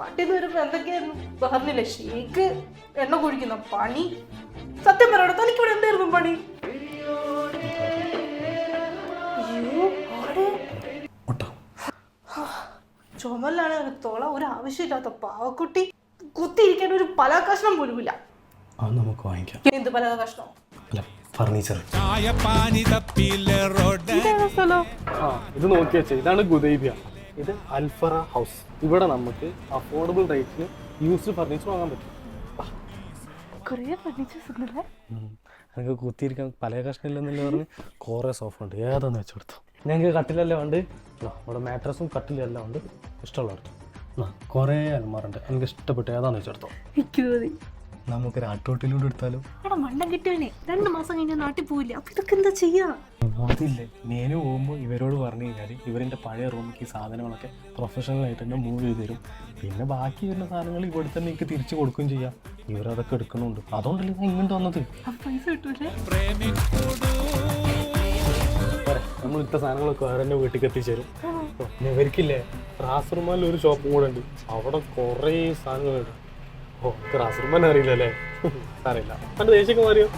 നാട്ടിൽ നിന്ന് വരുമ്പോ എന്തൊക്കെയായിരുന്നു? പറഞ്ഞില്ല ഷേക്ക് എണ്ണ കുഴിക്കുന്ന പണി. സത്യം പറയണം തനിക്ക് ഇവിടെ എന്തായിരുന്നു പണി? ചുമലാണ് തോള. ഒരു ആവശ്യമില്ലാത്ത പാവക്കുട്ടി. കുത്തിയിരിക്കാൻ ഒരു പലാകഷ്ണം പോലുമില്ല. അത് നമുക്ക് വാങ്ങിക്കാം. എന്ത് പലാകഷ്ണം അല്ല ഫർണിച്ചർ ഇത് നോക്കിയാ ഇതാണ് ഗുദൈബിയ. ഇത് അൽഫറ ഹൗസ്. ഇവിടെ നമുക്ക് അഫോർഡബിൾ റേറ്റിന് യൂസ്ഡ് ഫർണിച്ചർ വാങ്ങാൻ പറ്റും. കുറേ ഫർണിച്ചേഴ്സ് ഉണ്ടല്ലേ ഞങ്ങൾക്ക് കുത്തിയിരിക്കാൻ പല കഷ്ണമില്ലെന്നല്ലേ പറഞ്ഞ് കുറേ സോഫ ഉണ്ട്. ഏതാന്ന് വെച്ചെടുത്തോ ഞങ്ങൾക്ക് കട്ടിലെല്ലാം ഉണ്ട്. അവിടെ ഇവിടെ മാട്രസും കട്ടിലും എല്ലാം ഉണ്ട്. ഇഷ്ടമുള്ള കുറേ അൽമാറുണ്ട് എനിക്ക് ഇഷ്ടപ്പെട്ടു ഏതാന്ന് വെച്ചെടുത്തോ നമുക്കൊരു ആട്ടോട്ടിലൂടെ എടുത്താലോ? എടാ മണ്ടം കിട്ടുവനെ രണ്ട് മാസം കഴിഞ്ഞാൽ നാട്ടിൽ പോവില്ല. അപ്പൊ ഇതൊക്കെ എന്താ ചെയ്യാ? അതില്ലേ. നേരെ പോകുമ്പോൾ ഇവരോട് പറഞ്ഞു കഴിഞ്ഞാൽ ഇവരിന്റെ പഴയ റൂമിലേക്ക് ഈ സാധനങ്ങളൊക്കെ പ്രൊഫഷണൽ ആയിട്ട് തന്നെ മൂവ് ചെയ്ത് തരും. പിന്നെ ബാക്കി വരുന്ന സാധനങ്ങൾ ഇവിടെ തന്നെ എനിക്ക് തിരിച്ചു കൊടുക്കുകയും ചെയ്യാം. ഇവരതൊക്കെ എടുക്കണുണ്ട് അതുകൊണ്ടല്ലേ ഞാൻ ഇങ്ങോട്ട് വന്നത്? പൈസ കിട്ടൂലേ പോരെ, നമ്മൾ ഇട്ട സാധനങ്ങളൊക്കെ വേറെ തന്നെ വീട്ടിൽ എത്തിച്ചേരും. ഇവർക്കില്ലേ റാസർമാനിൽ ഒരു ഷോപ്പും കൂടെ ഉണ്ട്. അവിടെ കുറേ സാധനങ്ങളുണ്ട്. ഓ റാസർമാൻ അറിയില്ല അല്ലേ അറിയില്ല. പണ്ട് ദേശമൊക്കെ മാറിയോ?